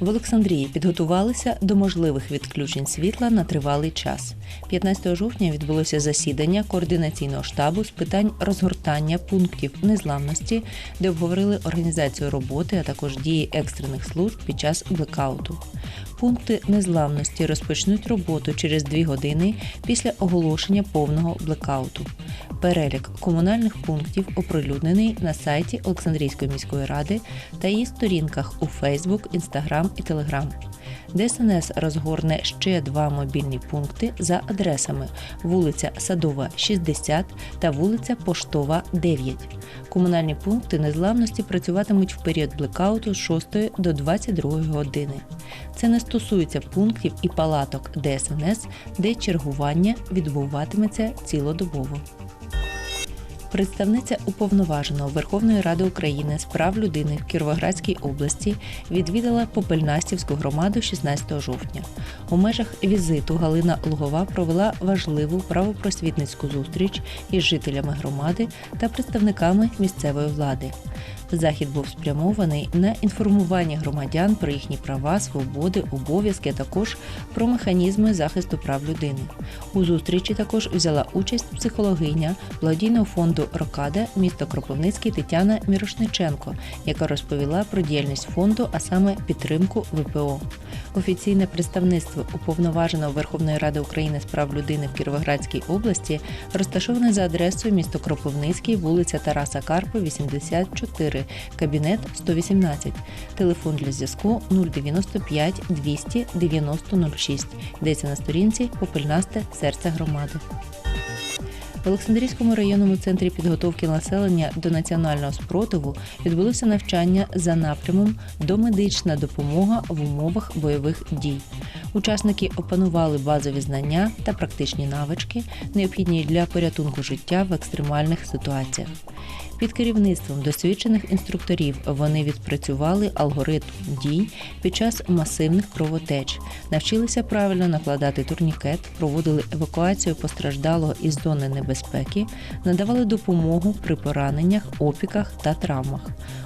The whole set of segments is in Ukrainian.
В Олександрії підготувалися до можливих відключень світла на тривалий час. 15 жовтня відбулося засідання координаційного штабу з питань розгортання пунктів незламності, де обговорили організацію роботи, а також дії екстрених служб під час блекауту. Пункти незламності розпочнуть роботу через дві години після оголошення повного блекауту. Перелік комунальних пунктів оприлюднений на сайті Олександрійської міської ради та її сторінках у Фейсбук, Інстаграм і Телеграм. ДСНС розгорне ще два мобільні пункти за адресами вулиця Садова, 60 та вулиця Поштова, 9. Комунальні пункти незламності працюватимуть в період блекауту з 6 до 22 години. Це не стосується пунктів і палаток ДСНС, де чергування відбуватиметься цілодобово. Представниця уповноваженого Верховної Ради України з прав людини в Кіровоградській області відвідала Попельнастівську громаду 16 жовтня. У межах візиту Галина Лугова провела важливу правопросвітницьку зустріч із жителями громади та представниками місцевої влади. Захід був спрямований на інформування громадян про їхні права, свободи, обов'язки, а також про механізми захисту прав людини. У зустрічі також взяла участь психологиня благодійного фонду Рокада місто Кропивницький Тетяна Мірошниченко, яка розповіла про діяльність фонду, а саме підтримку ВПО. Офіційне представництво уповноваженого Верховної Ради України з прав людини в Кіровоградській області розташоване за адресою місто Кропивницький, вулиця Тараса Карпа, 84, кабінет 118. Телефон для зв'язку 095 200 90 06. Йдеться на сторінці Попельнасте серце громади. В Олександрійському районному центрі підготовки населення до національного спротиву відбулося навчання за напрямом домедична допомога в умовах бойових дій. Учасники опанували базові знання та практичні навички, необхідні для порятунку життя в екстремальних ситуаціях. Під керівництвом досвідчених інструкторів вони відпрацювали алгоритм дій під час масивних кровотеч, навчилися правильно накладати турнікет, проводили евакуацію постраждалого із зони небезпеки, надавали допомогу при пораненнях, опіках та травмах.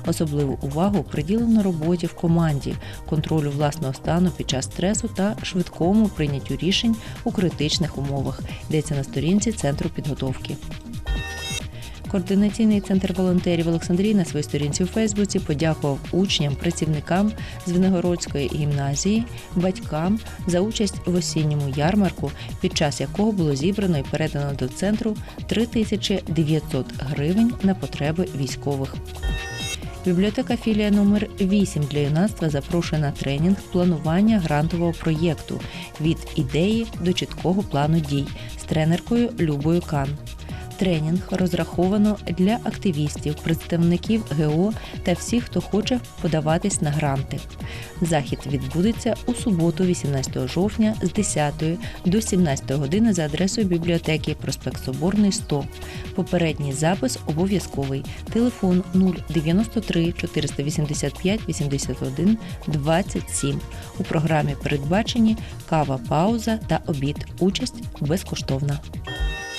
Особливу увагу приділено роботі в команді, контролю власного стану під час стресу та швидкому прийняттю рішень у критичних умовах. Йдеться на сторінці центру підготовки. Координаційний центр волонтерів Олександрії на своїй сторінці у Фейсбуці подякував учням, працівникам з Звенигородської гімназії, батькам за участь в осінньому ярмарку, під час якого було зібрано і передано до центру 3900 гривень на потреби військових. Бібліотека філія номер 8 для юнацтва запрошує на тренінг планування грантового проєкту від ідеї до чіткого плану дій з тренеркою Любою Кан. Тренінг розраховано для активістів, представників ГО та всіх, хто хоче подаватись на гранти. Захід відбудеться у суботу, 18 жовтня з 10 до 17 години за адресою бібліотеки проспект Соборний 100. Попередній запис обов'язковий. Телефон 093 485 81 27. У програмі передбачені кава, пауза та обід. Участь безкоштовна.